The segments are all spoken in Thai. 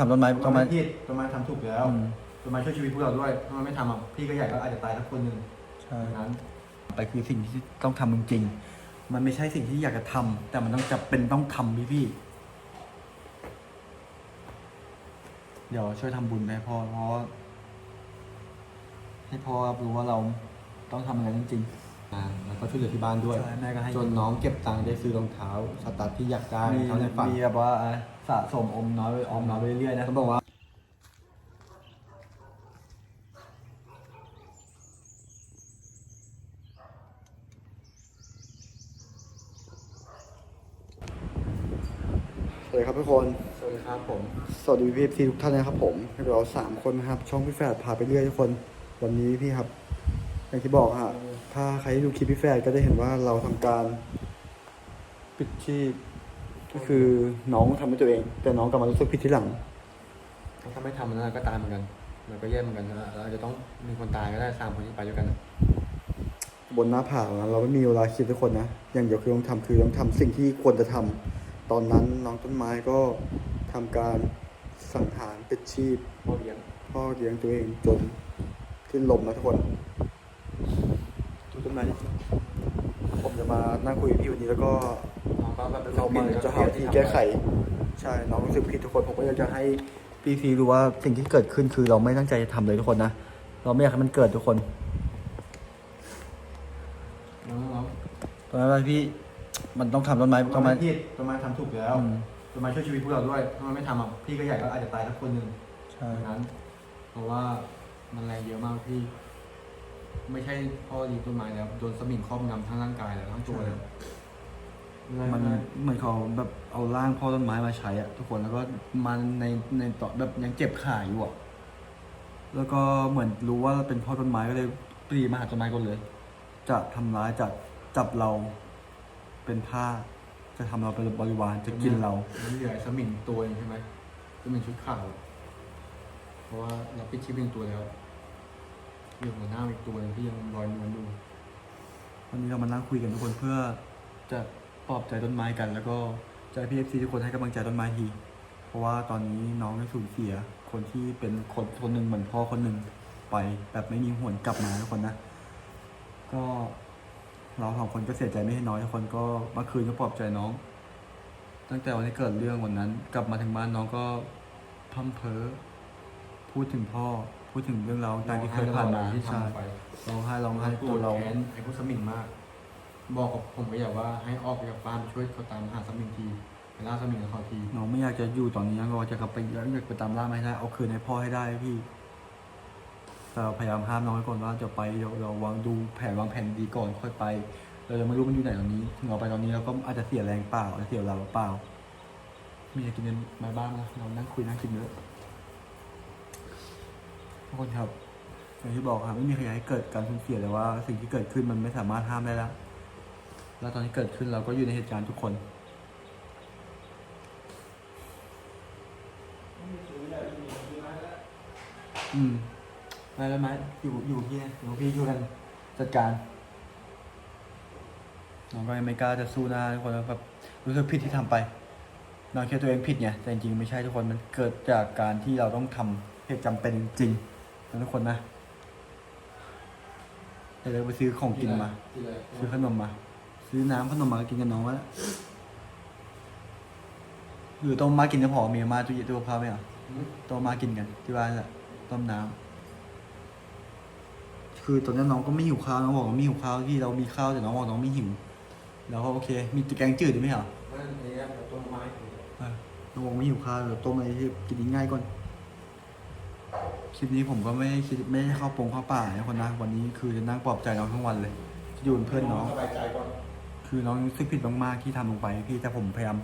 ทำต้นไม้ต้ต้นนไม้ไม้ผิดต้นไม้ทำถูกแล้วอืม ต้นไม้ช่วยชีวิตพวกเราด้วยถ้ามันไม่ทำอะพี่ก็ใหญ่ก็อาจจะตายสักคนหนึ่งใช่ดังนั้น ไปคือสิ่งที่ต้องทำจริงๆมันไม่ใช่สิ่งที่อยากจะทำแต่มันต้องจะเป็นต้องทำพี่พี่เดี๋ยวช่วยทำบุญไปให้พ่อเพราะว่าให้พ่อรับรู้ว่าเราต้องทำอะไรจริงอ่าแล้วก็ช่วยเหลือที่บ้านด้วย ใช่แม่ก็ให้จนน้องเก็บตังค์ได้ซื้อรองเท้าสตาร์ทที่อยากได้ๆมีเท้าในฝันมีแบบว่าอะ สะสมอมน้อยไปออมน้อยไปเรื่อยๆนะเขาบอกว่าสวัสดีครับทุกคน สวัสดีครับผม สวัสดีพี่พีทุกท่านนะครับผมเราสามคนนะครับ ช่องพี่แฝดพาไปเรื่อยทุกคน วันนี้พี่ครับ อย่างที่บอกฮะ ถ้าใครที่ดูคลิปพี่แฝดก็จะเห็นว่าเราทำการ ปิดชีพ ก็คือน้องทำให้ตัวเอง แต่น้องกลับมารู้สึกผิดที่หลัง ถ้าไม่ทำนั้นก็ตายเหมือนกัน มันก็แย่เหมือนกันนะเราอาจจะต้องมีคนตายก็ได้สามคนที่ไปด้วยกัน บนหน้าผาเราไม่มีเวลาคิดทุกคนนะ อย่างเดียวคือต้องทำคือต้องทำสิ่งที่ควรจะทำตอนนั้นน้องต้นไม้ก็ทำการสังหารปิดชีพ พ่อเลี้ยงพ่อเลี้ยงตัวเองจนสิ้นลมนะทุกคนทุกต้นไม้ ผมจะมานั่งคุยกับพี่วันนี้แล้วก็น้องก็แบบเรามาจะหาวิธีแก้ไข ใช่น้องรู้สึกผิดทุกคนผมก็อยากจะให้พี่ซีรู้ว่าสิ่งที่เกิดขึ้นคือเราไม่ตั้งใจจะทำเลยทุกคนนะเราไม่อยากให้มันเกิดทุกคนน้องน้องตอนนั้นพี่มันต้องทำต้นไม้ต้ต้นนไม้ไม้ผิดต้นไม้ทำถูกแล้วอืมต้นไม้ช่วยชีวิตพวกเราด้วยถ้ามันไม่ทำอะพี่ก็ใหญ่ก็อาจจะตายสักคนหนึ่งใช่ดังนั้น เพราะว่ามันแรงเยอะมากพี่ ไม่ใช่พ่อดีต้นไม้แล้วโดนสมิงครอบงำทั้งร่างกายแล้วทั้งตัวเลยมันเหมือนเขาแบบเอาร่างพ่อต้นไม้มาใช้อะทุกคนแล้วก็มันในในต่อแบบยังเจ็บขาอยู่อะแล้วก็เหมือนรู้ว่าเป็นพ่อต้นไม้ก็เลยปรีมาหาต้นไม้ก่อนเลย จะทำร้ายจะจับเราเป็นท่าสจะทำเราเป็นบริวารจะกินเรามันเหลือสมิงตัวเองใช่ไหมสมิงชุดขาวเพราะว่าเราปิดชีพเป็นตัวแล้ว เหลือหัวหน้าอีกตัวที่ยังลอยนวลอยู่วันนี้เรามานั่งคุยกันทุกคนเพื่อจะปลอบใจต้นไม้กัน แล้วก็ใจะให้พี่เอฟซีทุกคนให้กำลังใจต้นไม้ที เพราะว่าตอนนี้น้องได้สูญเสีย คนที่เป็นคนคนหนึ่งเหมือนพ่อคนหนึ่งไปแบบไม่มีหวนกลับมาทุกคนนะ ก็เราสองคนก็เสียใจไม่ให้น้อยทุกคนก็เมื่อคืนก็ปลอบใจน้อง ตั้งแต่วันที่เกิดเรื่องวันนั้น กลับมาถึงบ้านน้องก็พร่ำเพ้อพูดถึงพ่อ พูดถึงเรื่องราวต่างๆที่เคยผ่านมาที่ใช่ทำไปร้องไห้ร้องไห้โกรตัวธเราแค้นไอ้พวกสมิงมาก บอกกับผมก็อยากว่าให้ออกไปจากบ้านไปช่วยเขาตามหาสมิงทีไปล่าสมิงกับเขาทีน้องไม่อยากจะอยู่ตอนนี้เราจะกลับไปอยากไปตามล่ามาให้ได้เอาคืนให้พ่อให้ได้พี่แต่เราพยายามห้ามน้องไว้ก่อนว่าจะไปเดี๋ยวเราวางดูแผนวางแผนดีก่อนค่อยไป เรายังไม่รู้มันอยู่ไหนตอนนี้ถึงเราไปตอนนี้เราก็อาจจะเสียแรงเปล่าอาจจะเสียเวลาเปล่า มีอะไรกินกันมาบ้างนะเรานั่งคุยนั่งกินเยอะ ทุกคนครับอย่างที่บอกครับไม่มีใครอยากให้เกิดการสูญเสียแต่ว่าสิ่งที่เกิดขึ้นมันไม่สามารถห้ามได้แล้ว แล้วตอนที่เกิดขึ้นเราก็อยู่ในเหตุการณ์ทุกคนอืมไปแล้วไหมอยู่อยู่พี่นะอยู่พี่ช่วยกันจัดการน้องก็ยังไม่กล้าจะสู้หน้าทุกคนแล้วแบบรู้สึกผิดที่ทำไปน้องคิดตัวเองผิดไงแต่จริงๆไม่ใช่ทุกคนมันเกิดจากการที่เราต้องทำเหตุจำเป็นจริง นะทุกคนนะเดี๋ยวเราไปซื้อของกินมาที่เลยซื้อขนมมา ซื้อน้ำขนมมากินกับน้องวะหรือต้มมากินก็พอมีมาตู้เย็นตู้กับข้าวไหมอะต้มมากินกัน ที่บ้านแหละต้มน้ำคือตอนนี้น้องก็ไม่หิวข้าวน้องบอกว่าไม่หิวข้าวที่เรามีข้าวแต่น้องบอกน้องไม่หิวแล้วก็โอเค มีแกงจืดด้วยไหมเหรอนั่นเองแบบต้นไม้เออน้องบอกไม่หิวข้าวเดี๋ยวต้มอะไรที่กินง่ายๆก่อน คลิปนี้ผมก็ไม่ได้คิดไม่ได้เข้าปงเข้าป่านะคนนะวันนี้คือจะนั่งปลอบใจน้องทั้งวันเลยจะอยู่เป็นเพื่อนน้อง สบายใจก่อนคือน้องรู้สึกผิดมากๆที่ทำลงไปพี่แต่ผมพยายาม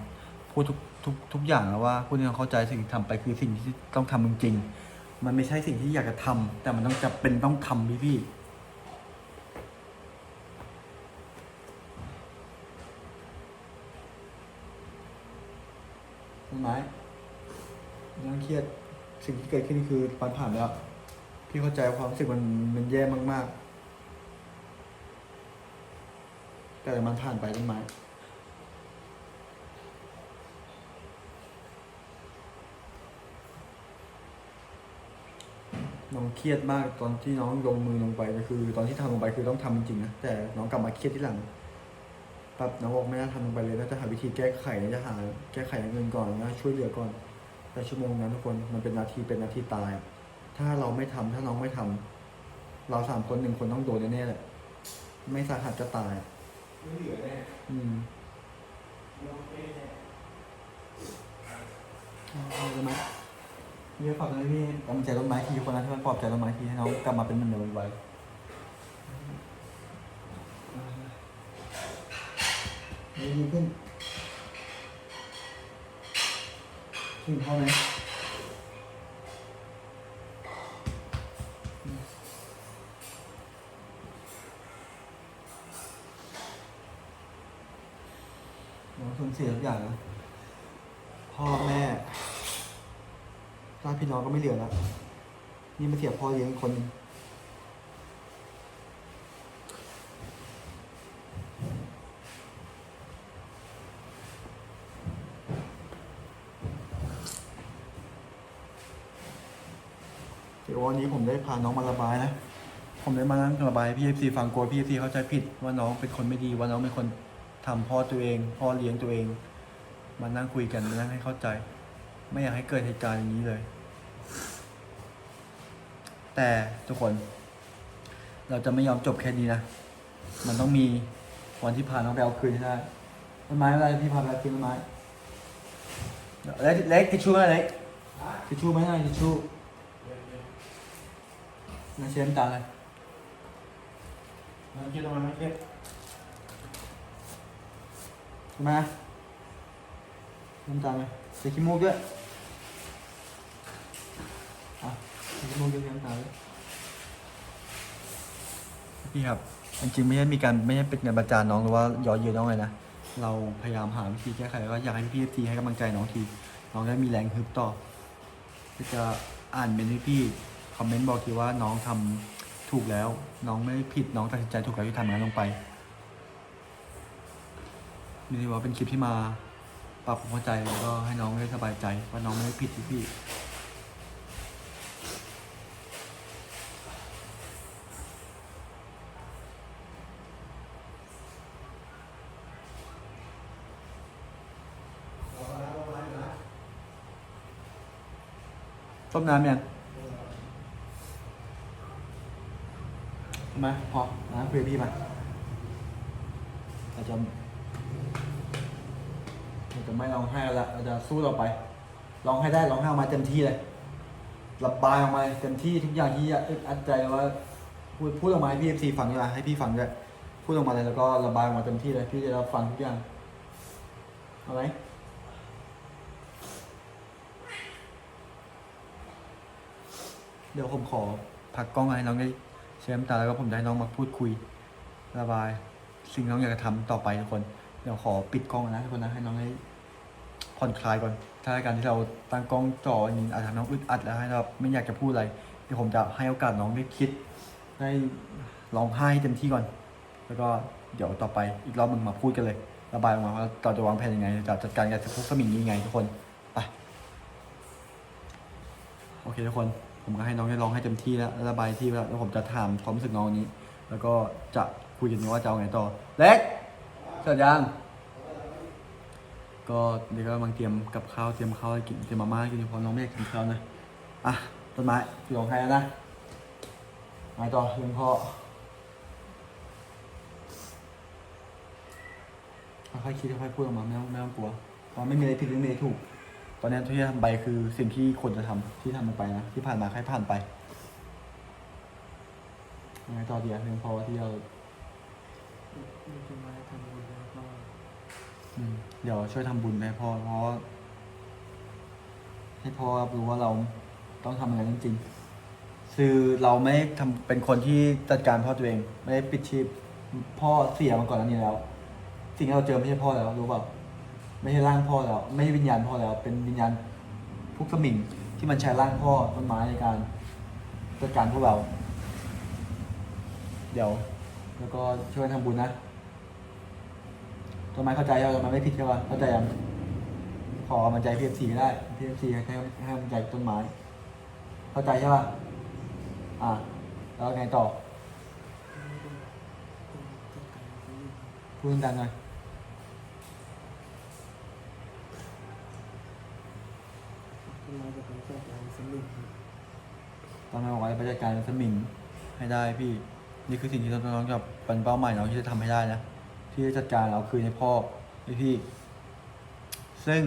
พูดทุกทุกทุกอย่างแล้วว่าพูดให้น้องเข้าใจสิ่งที่ทำไปคือสิ่งที่ต้องทำจริงๆมันไม่ใช่สิ่งที่อยากจะทำแต่มันต้องจะเป็นต้องทำพี่พี่ต้นไม้ไม่ต้องเครียด สิ่งที่เกิดขึ้นคือผ่านผ่านไปแล้ว พี่เข้าใจความรู้สึกมันมันแย่มาก ๆ แต่มันผ่านไปต้นไม้น้องเครียดมากตอนที่น้องลงมือลงไปก็คือ ตอนที่ทำลงไปคือต้องทำจริงๆนะแต่น้องกลับมาเครียดที่หลังแบบน้องบอกไม่น่าทำลงไปเลยน่าจะหาวิธีแก้ไขน่าจะหาแก้ไขเงินก่อนนะช่วยเหลือก่อน แต่ชั่วโมงนั้นทุกคนมันเป็นนาทีเป็นนาทีตายอะถ้าเราไม่ทำถ้าน้องไม่ทำเราสามคนหนึ่งคนต้องโดนแน่ๆแหละไม่สาหัสก็ตายอะไม่เหลือแน่อืมเอาเลยไหมพี่ขอบคุณพี่กำลังใจต้นไม้ทีคนนั้นที่มันปลอบใจต้นไม้ทีให้น้องกลับมาเป็นเหมือนเดิมไวๆดีขึ้น ขึ้นเข้าไหมสูญเสียทุกอย่างนะพ่อแม่ญาติพี่น้องก็ไม่เหลือแล้ว นี่มาเสียพ่อเลี้ยงคนนึงเดี๋ยววันนี้ผมได้ พาน้องมาระบายนะ ผมได้มานั่งระบายพี่เอฟซีฟังกลัวพี่เอฟซีเข้าใจผิดว่าน้องเป็นคนไม่ดีว่าน้องเป็นคนทำพ่อตัวเอง พ่อเลี้ยงตัวเอง มานั่งคุยกันมานั่งให้เข้าใจ ไม่อยากให้เกิดเหตุการณ์อย่างนี้เลย แต่ทุกคน เราจะไม่ยอมจบแค่นี้นะ มันต้องมีวันที่พาน้องไปเอาคืนให้ได้ต้นไม้อะไรพี่พาไปเอาคืนต้นไม้เล็กเล็กทิชชู่ไหมเล็กทิชชู่ไหมน่อยทิชชู่ น่าเชื่อมตาเลยน้องคิดว่ามันไม่เครียดมน้ำตาไหมใส่ขี้มูกด้วยอะใส่ขี้มูกด้วยน้ำตาลด้วยพี่ครับจริงๆไม่ใช่มีการไม่ใช่เป็นการประจานน้องหรือว่าย่อนเย้ยน้องเลยนะ เราพยายามหาวิธีแก้ไขแล้วก็อยากให้พี่ทีให้กำลังใจน้องที น้องได้มีแรงฮึบต่อจะอ่านเมนต์ให้พี่ คอมเมนต์บอกทีว่าน้องทำถูกแล้ว น้องไม่ผิดน้องตัดสินใจถูกแล้วที่ทำงานลงไปนี่ถือว่าเป็นคลิปที่มาปรับความเข้าใจแล้วก็ให้น้องได้สบายใจว่าน้องไม่ได้ผิดที่พี่ต้มน้ำยัง มาพอน้ำคุยกับพี่มาเราจะเราจะไม่ร้องไห้ละเราจะสู้ต่อไปร้องให้ได้ร้องไห้ออกมาเต็มที่เลยระบายออกมาเต็มที่ทุกอย่างที่อัดใจว่าพูดพูดออกมาให้พี่เอฟซีฟังดีกว่าให้พี่ฟังด้วยพูดออกมาเลยแล้วก็ระบายออกมาเต็มที่เลยพี่จะรับฟังทุกอย่างเอาไหมเดี๋ยวผมขอพักกล้องให้น้องได้ เช็ดน้ำตาแล้วก็ผมจะให้น้องมาพูดคุยระบาย สิ่งน้องอยากจะทำต่อไปทุกคนเดี๋ยวขอปิดกล้องนะทุกคนนะให้น้องได้ผ่อนคลายก่อน ถ้าการที่เราตั้งกล้องจ่ออย่างนี้อาจจะทำน้องอึดอัดแล้วให้เราไม่อยากจะพูดอะไรเดี๋ยวผมจะให้โอกาสน้องได้คิด ได้ร้องไห้ให้เต็มที่ก่อน แล้วก็เดี๋ยวต่อไปอีกรอบมึงมาพูดกันเลย ระบายออกมาว่าเราจะวางแผนยังไงจะจัดการกับพวกสมิงนี้ยังไงทุกคนไปโอเคทุกคน ผมก็ให้น้องได้ร้องให้เต็มที่แล้วระบายที่แล้วแล้วผมจะถามความรู้สึกน้องนี้ แล้วก็จะคุยกันว่าจะเอาไงต่อ เล็กเสร็จยังก็เดี๋ยวก็กำลังเตรียมกับข้าวเตรียมข้าวให้กินเตรียมมาม่าให้กินเพราะน้องไม่อยากกินข้าวนะอะต้นไม้พี่ร้องให้แล้วนะไงต่อเรื่องพ่อค่อยๆคิดค่อยๆพูดออกมาไม่ต้องไม่ต้องกลัวเพราะไม่มีอะไรผิดหรือไม่มีอะไรถูก ตอนนี้ที่ทำไปคือสิ่งที่ควรจะทำที่ทำลงไปนะที่ผ่านมาแค่ผ่านไปยังไงต่อดีอะเรื่องพอที่เราม่ใช่มาทำบุญแล้วก็อืมเดี๋ยวช่วยทำบุญไปให้พ่อเพราะว่าให้พ่อรับรู้ว่าเราต้องทำอะไรจริงๆคือเราไม่ได้ทำเป็นคนที่จัดการพ่อตัวเอง ไม่ได้ปิดชีพพ่อเสียมาก่อนอันนี้แล้ว สิ่งที่เราเจอไม่ใช่พ่อแล้วรู้เปล่า ไม่ใช่ร่างพ่อแล้วไม่ใช่วิญญาณพ่อแล้ว เป็นวิญญาณพวกสมิงที่มันใช้ร่างพ่อต้นไม้ในการจัดการพวกเรา เดี๋ยว แล้วก็ช่วยทำบุญนะต้นไม้เข้าใจแล้วต้นไม้ไม่ผิดใช่ป่ะเข้าใจยังขอกำลังใจพีเอฟซีได้พีเอฟซีให้ให้ให้กำลังใจต้นไม้ เข้าใจใช่ป่ะอะแล้วไงต่อพูดดังหน่อย เราจะไปจัดการสมิงครับตอนนั้นบอกว่าจะไปจัดการสมิงให้ได้พี่ นี่คือสิ่งที่น้องๆจะเป็นเป้าหมายน้องที่จะทำให้ได้นะ ที่จะจัดการเอาคืนให้พ่อให้พี่ ซึ่ง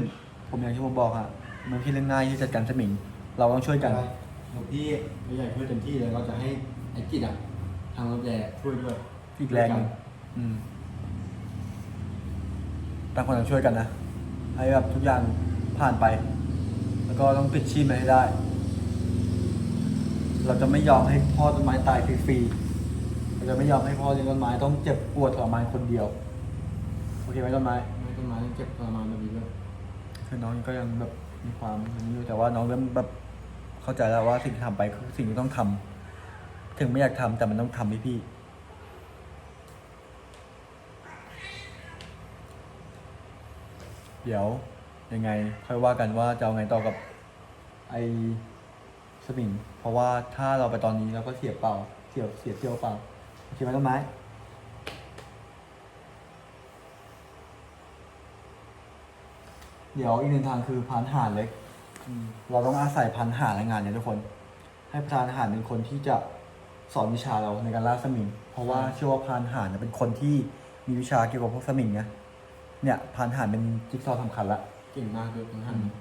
ผมอย่างที่ผมบอกอะมันไม่ใช่เรื่องง่ายที่จะจัดการสมิง เราต้องช่วยกัน หลวงพี่ไม่ใหญ่ช่วยเต็มที่เลยเราจะให้ไอ้กิจอะทางรถแย่ช่วยด้วยอีกแรงหนึ่งอืมต่างคนต่างช่วยกันนะ ให้แบบทุกอย่างผ่านไป แล้วก็ต้องปิดชีพมันให้ได้ เราจะไม่ยอมให้พ่อต้นไม้ตายฟรีๆเราจะไม่ยอมให้พ่อเลี้ยงต้นไม้ต้องเจ็บปวดทรมานคนเดียว โอเคไหมต้นไม้ ไม่ต้นไม้ต้องเจ็บทรมานแบบนี้ด้วยคือน้องก็ยังแบบมีความอันนี้อยู่แต่ว่าน้องเริ่มแบบเข้าใจแล้วว่าสิ่งที่ทำไปคือสิ่งที่ต้องทำถึงไม่อยากทำแต่มันต้องทำให้พี่ เดี๋ยว ยังไงค่อยว่ากันว่าจะเอาไงต่อกับไอสมิงเพราะว่าถ้าเราไปตอนนี้เราก็เสียเปล่าเสียเสียเที่ยวเปล่าโอเคไหมต้นไม้เดี๋ยวอีกหนึ่งทางคือพานหารเล็ก เราต้องอาศัยพันหารในงานเนี่ยทุกคน ให้พานหารเป็นคนที่จะสอนวิชาเราในการล่าสมิง เพราะว่าเชื่อว่าพานหารเนี่ยเป็นคนที่มีวิชาเกี่ยวกับพวกสมิงนะ เนี่ยพานหารเป็นจิ๊กซอว์สำคัญละ เก่งมากด้วยทั้งหันอืม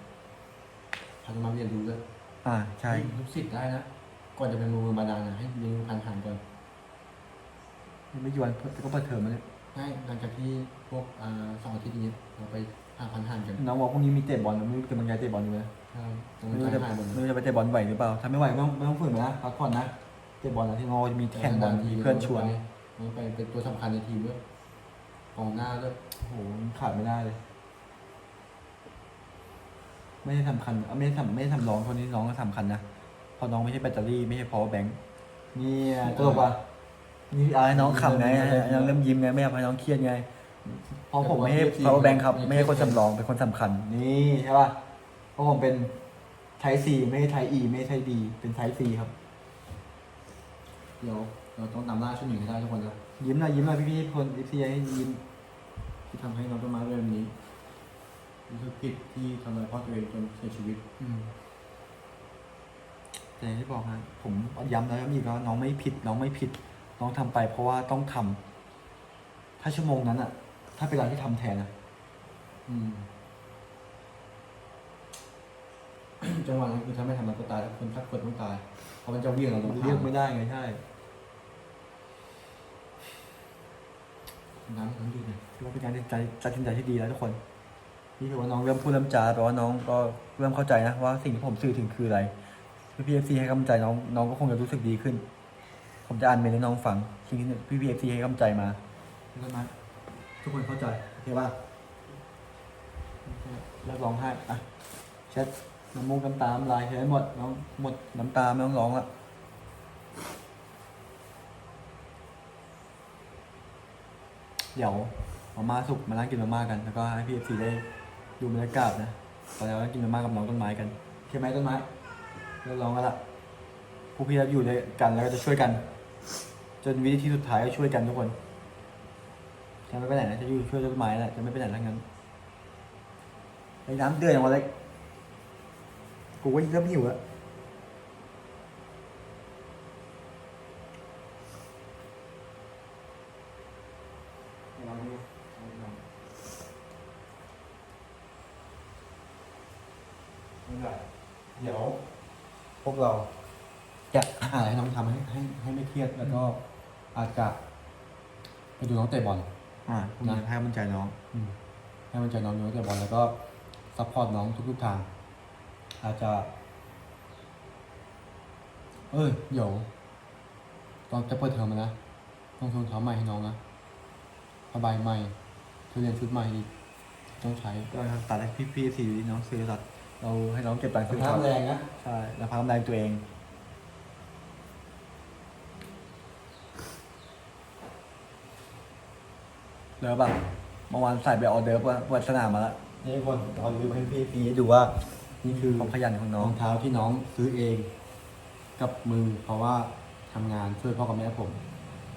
พาต้นไม้เรียนรู้ด้วยอ่าใช่ลูกศิษย์ได้นะ ก่อนจะเป็นมือบาดาลนะให้เรียนรู้พันหันก่อนไม่กี่วันก็เปิดเทอมแล้วเนี่ยให้หลังจากที่พวกอ่าสองอาทิตย์นี้เราไปหาพันหันกันน้องบอกพรุ่งนี้มีเตะบอลไม่รู้กำลังใจเตะบอลอยู่ไหมใช่ตรงไม่นี้รู้จะหันบนไม่รู้จะไปเตะบอลไหวหรือเปล่าถ้าไม่ไหวไม่ต้องไม่ต้องฝืนนะพักผ่อนนะเตะบอลนะที่งอจะมีแข่งบอลที่เพื่อนชวนมันไปเป็นตัวสำคัญในทีมด้วยกองหน้าด้วยโอ้โหขาดไม่ได้เลย ไม่ได้สำคัญเอาไม่ได้ทำไม่ได้ทำร้องคนนี้น้องก็สำคัญนะเพราะน้องไม่ใช่แบตเตอรี่ไม่ใช่ power bank นี่ตลกว่ะนี่เอาให้น้องขำไงให้น้องเริ่มยิ้มไงไม่อยากให้น้องเครียดไงเพราะผมไม่ใช่ power bank ครับ ไม่ใช่คนสำรองเป็นคนสำคัญ นี่ใช่ป่ะเพราะผมเป็นไทซีไม่ใช่ไทอีไม่ใช่ไทดีเป็นไทซีครับเดี๋ยวเราต้องตามล่าชุดหนึ่งให้ได้ทุกคนนะยิ้มหน่อยยิ้มหน่อยพี่ๆคนอีซีให้ยิ้มที่ทำให้น้องต้นไม้เรื่องนี้ รู้สึกผิดที่ทำลายพ่อตัวเองจนเสียชีวิต อืมแต่อย่างที่บอกฮะผมย้ำแล้วย้ำอีกว่าน้องไม่ผิด น้องไม่ผิด น้องทำไป เพราะว่าต้องทำถ้าชั่วโมงนั้นอะถ้าเป็นเราที่ทำแทนอะอืม จังหวะนั้นคือถ้าไม่ทำมันก็ตายแล้วคนทักคนต้องตาย เพราะมันจะเวี่ยงเราลงเรียกไม่ได้ไงใช่น้ำน้ำดูหน่อยถือว่าเป็นการตัดสินใจตัดสินใจที่ดีแล้วทุกคน นี่ถือว่าน้องเริ่มพูดเริ่มจาแปลว่าน้องก็เริ่มเข้าใจนะว่าสิ่งที่ผมสื่อถึงคืออะไรพี่พีเอฟซีให้กำลังใจน้องน้องก็คงจะรู้สึกดีขึ้น ผมจะอ่านเมนให้น้องฟังสิ่งที่พี่พีเอฟซีให้กำลังใจมาใช่ไหมทุกคนเข้าใจโอเคป่ะแล้วร้องไห้อะเช็ดน้ำมูกน้ำตาลายเช็ดให้หมดน้องหมดน้ำตาไม่ต้องร้องละเดี๋ยวมาม่าสุกมานั่งกินมาม่ากันแล้วก็ให้พี่เอฟซีได้ ดูบรรยากาศนะตอนนี้เรากินมาม่ากับน้องต้นไม้กันโอเคไหมต้นไม้เราลองกันละพวกพี่รับอยู่ด้วยกันแล้วก็จะช่วยกัน จนวินาทีสุดท้ายก็ช่วยกันทุกคนจะไม่ไปไหนนะจะอยู่ช่วยต้นไม้แหละจะไม่ไปไหนทั้งนั้นไอ้น้ำเดือดอย่างวะเล็กกูก็เริ่มหิวแล้ว เดี๋ยว พวกเราจะหาอะไรให้น้องทำให้ให้ให้ไม่เครียดแล้วก็อาจจะไปดูน้องเตะบอล อ่าผมจะให้กำลังใจน้อง อืมให้มันใจน้องดูน้องเตะบอลแล้วก็ซัพพอร์ตน้องทุกๆทาง อาจจะ เอ้ยเดี๋ยวตอนจะเปิดเทอมอะนะต้องซื้อรองเท้าใหม่ให้น้องนะผ้าใบใหม่ทุเรียนชุดใหม่อีกต้องใช้ ก็ตัดให้พี่พี่สีน้องซื้อตัด เราให้น้องเก็บตังค์ซื้อน้ำแรงนะใช่แล้วพักแรงตัวเองเลิฟป่ะเมื่อวานใส่ไปออเดิร์ฟว่าเปิดสนามมาแล้วนี่ทุกคนเอาดูให้พี่พี่ให้ดูว่า นี่คือความขยันของน้รอองงเท้าที่น้องซื้อเอง กับมือเพราะว่าทำงานช่วยพ่อกับแม่ผม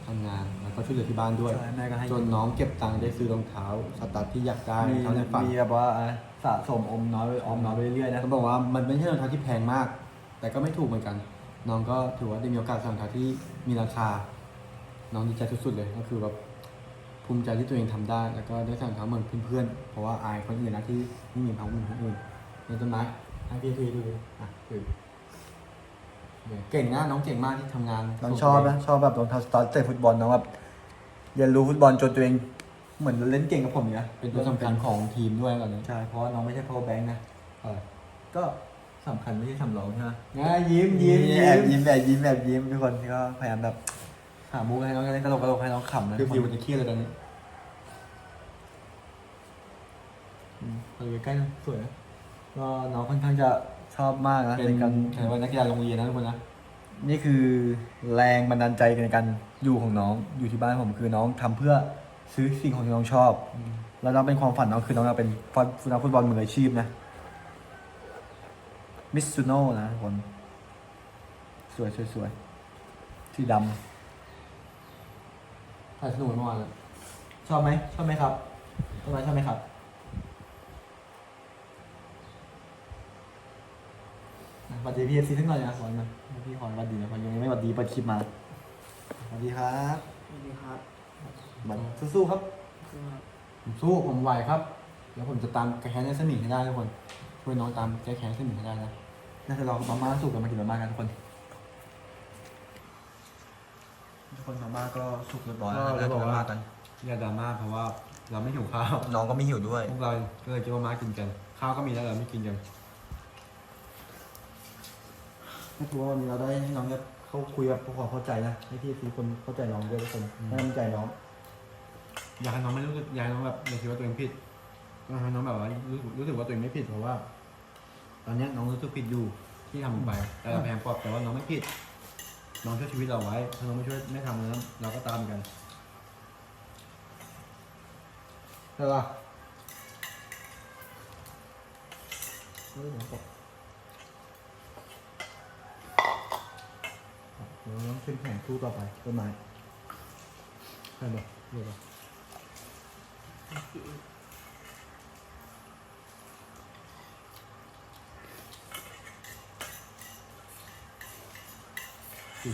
ทำงานแล้วก็ช่วยเหลือที่บ้านด้วย ใช่แม่ก็ให้จนน้องเก็บตังค์ได้ซื้อรองเท้าสตาร์ทที่อยากได้มีรองเท้าในฝันมีแบบว่าอะ สะสมอมน้อยออมน้อยไปเรื่อยๆนะต้องบอกว่ามันไม่ใช่รองเท้าที่แพงมาก แต่ก็ไม่ถูกเหมือนกัน น้องก็ถือว่าได้มีโอกาสใส่รองเท้าที่มีราคา น้องดีใจสุดๆเลยก็คือแบบภูมิใจที่ตัวเองทำได้ แล้วก็ได้ใส่รองเท้าเหมือนเพื่อนๆเพราะว่าอายคนอื่นนะที่ไม่มีรองเท้าเหมือนคนอื่นในต้นไม้ให้พี่ทีดูอะคือเก่งนะน้องเก่งมากที่ทำงานน้องชอบนะชอบแบบรองเท้าสตาร์เตะฟุตบอลน้องแบบเรียนรู้ฟุตบอลจนตัวเอง เหมือนเล่นเก่งกับผมเนี่ยเป็นตัวสำคัญของทีมด้วยตอนนี้ ใช่ เพราะว่าน้องไม่ใช่ power bank นะเออก็สำคัญไม่ใช่สำรองใช่ไหมง่ายยิ้มยิ้มแอบยิ้ยิ้มมแอบยิ้มแอบยิ้มทุกคนก็พยายามแบบหามุกให้น้องเล่นตลกตลกให้น้องขำนะคือทุกฟิวคมันนจะเครียดเลยตอนนี้อืมเอาอยู่ใกล้ๆนะสวยนะก็น้องค่อนข้างจะชอบมากนะเป็นในการใครว่านักกีฬาโรงเรียนนะทุกคนนะนี่คือแรงบันดาลใจในการอยู่ของน้องอยู่ที่บ้านผมคือน้องทำเพื่อ ซื้อสิ่งของที่น้องชอบ แล้วน้องเป็นความฝันน้องคือน้องอยากเป็นฟุตนักฟุตบอลมืออาชีพนะ มิสซูโน่นะทุกคน สวยสวยสวยสีดถ่ายสนุกเมื่อวานอะำชอบไหมชอบไหมครับต้นไม้ชอบไหมครับอะสวัสดีพี่เอฟซีทั้งหน่อยนะขอมาพี่ขอสวัสดีนะขอยังไม่สวัสดีเปิดคลิปมาสวัสดีครับสวัสดีครับ บัตรสู้ๆครับก็ผมสู้ผมไหวครับ แล้วผมจะตามแก้แค้นในสมิงให้ได้ทุกคน ช่วยน้องตามแก้แค้นสมิงให้ได้นะน่าจะรอมาม่าสุกกันมากินมาม่ากันทุกคน ทุกคนมาม่าก็สุกเรียบร้อยก็เลยบอกว่า กัน อย่าดราม่าเพราะว่าเราไม่หิวข้าว น้องก็ไม่หิวด้วย พวกเราก็เลยจะมามากินกัน ข้าวก็มีแล้วเราไม่กินกันไม่ถือว่าวันนี้เราได้ให้น้องเนี่ยเขาคุยแบบความเข้าใจนะให้พี่ทีคนเข้าใจน้องด้วยทุกคนให้กำลังใจน้อง อยากให้น้องไม่รู้สึกอยากให้น้องแบบไม่คิดว่าตัวเองผิดอยากให้น้องแบบว่ารู้รู้สึกว่าตัวเองไม่ผิดเพราะว่า ตอนเนี้ยน้องรู้สึกผิดอยู่ที่ทำลงไป แต่เราพยายามปลอบแต่ว่าน้องไม่ผิด น้องช่วยชีวิตเราไว้ ถ้าน้องไม่ช่วยไม่ทำนั้นเราก็ตามกันใช่ปะเฮ้ยน้องบอกน้องเข้มแข็งสู้ต่อไปต้นไม้ใช่ปะเดี๋ยวปะ จริ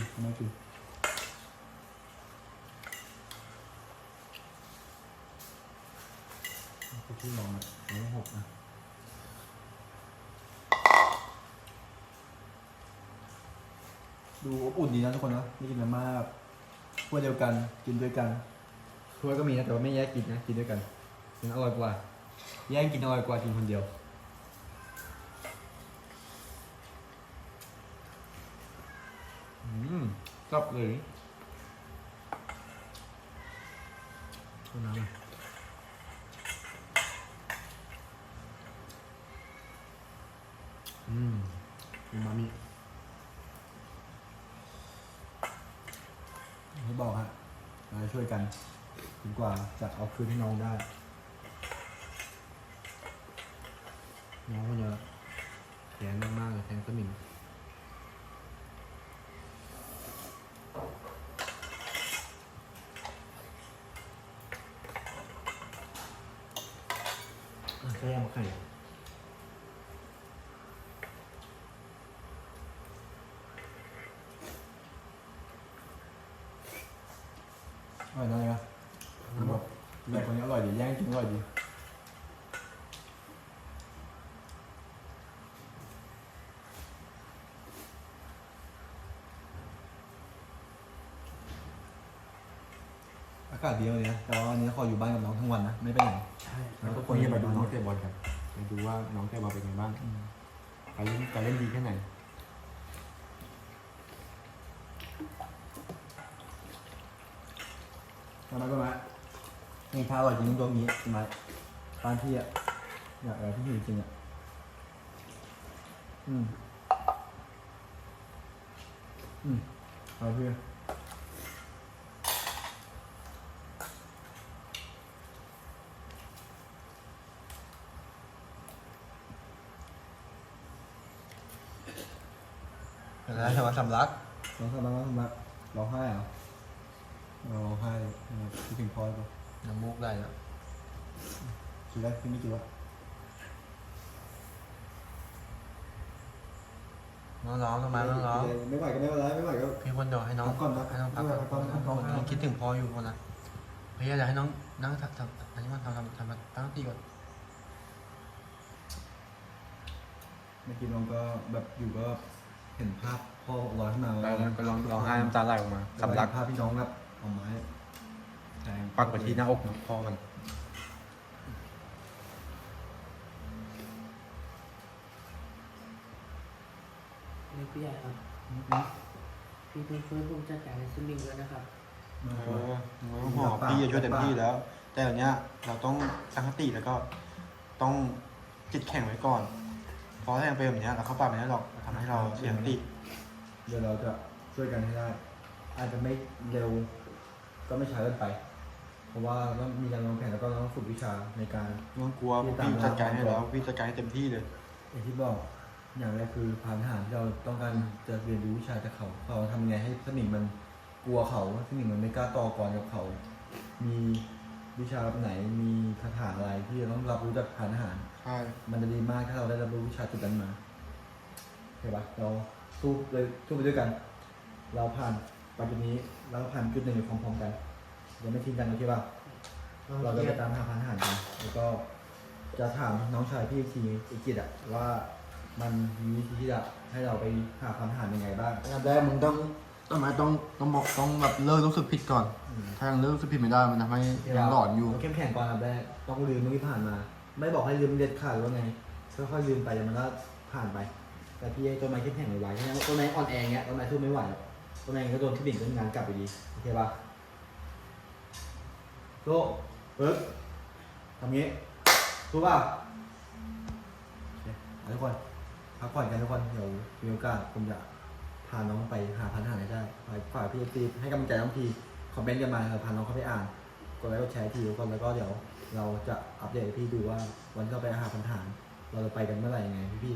งไม่จริงเขาพูดลองอะน้องหกนะดูอบอุ่นดีนะทุกคนนะไม่กินมาม่าแบบพวกเดียวกันกินด้วยกัน ถ้วยก็มีนะแต่ว่าไม่แยกกินนะกินด้วยกันมันอร่อยกว่า แย่งกินอร่อยกว่ากินคนเดียว อืมชอบเลยเอาน้ำหน่อยอืมอูมามิ ที่บอกฮะเราจะช่วยกันดี กว่าจะเอาคืนให้น้องได้ น้องคนเดียวแข็งมากๆเลยแข็งสมิงอะแค่ยำไข่อร่อยนะเนี่ย แบบแบบคนนี้อร่อยดีแย่งกินอร่อยดีอากาศดีวันนี้นะแต่ว่าวันนี้ขออยู่บ้านกับน้องทั้งวันนะไม่ไปไหน ใช่แล้วทุกคนจะไปดูน้องเตะบอลกันไปดูว่าน้องเตะบอลเป็นไงบ้างการเล่นการเล่นดีแค่ไหนทำไมก็มา นี่ข้าวอร่อยจริงตรงนี้ทำไมบ้านพี่อะอยากอะไรที่อยู่จริงอะอืม อืมเอาเพื่อนเป็นไรมาสำลักน้องทำมาน้องทำมาร้องไห้เหรอร้องไห้คิดถึงพ่อปะ น้ำมูกได้แล้วคิดว่าพี่ไม่คิดว่าน้องร้องทำไมน้องร้องไม่ไหวก็ไม่เป็นไรไม่ไหวก็พี่คนเดียวให้น้องพักก่อนนะให้น้องพักก่อนพักก่อนพักก่อนน้องคิดถึงพ่ออยู่คนละพี่อยากให้น้องนั่งทำทำอันนี้มันทำทำทำตั้งสติก่อนเมื่อกี้น้องก็แบบอยู่ก็เห็นภาพพ่อลอยขึ้นมาแล้วก็ร้องร้องไห้น้ำตาไหลออกมาสำลักภาพพี่น้องแบบเอาไม้แทง ปักไปที่หน้าอกพ่อมันนี่พี่ใหญ่ครับ พี่เพื่อนเพื่อนผมจัดการในสมิงด้วยนะครับหอพี่จะช่วยเต็มที่แล้ว แต่อันเนี้ย เราต้องตั้งสติแล้วก็ ต้องจิตแข็งไว้ก่อน เพราะถ้ายังเป็นแบบเนี้ยเราเข้าป่าไม่ได้หรอกทำให้เราเสียสติ เดี๋ยวเราจะช่วยกันให้ได้ อาจจะไม่เร็วก็ไม่ช้าเกินไป เพราะว่าต้องมีการวางแผนแล้วก็ต้องฝึกวิชาในการ ไม่ต้องกลัวพี่จัดการให้แล้วพี่จัดการให้เต็มที่เลย อย่างที่บอกอย่างแรกคือพานทหารที่เราต้องการจะเรียนรู้วิชาจากเขาเขาทำยังไงให้สมิงมันกลัวเขาสมิงมันไม่กล้าต่อกรกับเขา มีวิชาแบบไหนมีคาถาอะไรที่เราต้องรับรู้จากพานทหาร ใช่ มันจะดีมากถ้าเราได้รับรู้วิชาจุดนั้นมาโอเคปะเราสู้เลยสู้ไปด้วยกัน เราผ่านไปจุดนี้แล้วก็ผ่านจุดหนึ่งไปพร้อมๆกันเดี๋ ยวไม่ทิ้งกันโอเคปะเราจะไปตามหาพันทหารกันแล้วก็จะถามน้องชายพี่ทีอีกิจอะว่ามันมีวิธีที่จะให้เราไปหาพันทหารยังไงบ้าง อันดับแรกมึงต้องต้องมาต้องต้องบอกต้องแบบเลิกรู้สึกผิดก่อนถ้ายังเลิกรู้สึกผิดไม่ได้มันทำให้ยังหลอนอยู่ เราเข้มแข็งก่อนอันดับแรกต้องลืมเมื่อกี้ผ่านมา ไม่บอกให้ลืมเด็ดขาดหรือว่าไงค่อยๆลืมไปเดี๋ยวมันก็ผ่านไป แต่พี่ไอ้ต้นไม้เข้มแข็งไว้ใช่ไหมต้นไม้อ่อนแอเงี้ยต้นไม้สู้ไม่ไหวหรอกต้นไม้ก็โดนที่บิ่งต้นงานกลับไปดีโอเคปะ โซ่ปึ๊บทำงี้รู้ป่ะทุกคนพักผ่อนกันทุกคนเดี๋ยวมีโอกาสผมจะพาน้องไปหาพันธหารให้ได้ฝากฝากพี่ตีให้กำลังใจน้องพีคอมเมนต์กันมาเออพาน้องเข้าไปอ่านกดไลค์กดแชร์ทีทุกคนแล้วก็เดี๋ยวเราจะอัปเดตให้พี่ดูว่าวันที่เราไปหาพันธหาเราจะไปกันเมื่อไหร่ยังไงพี่พี่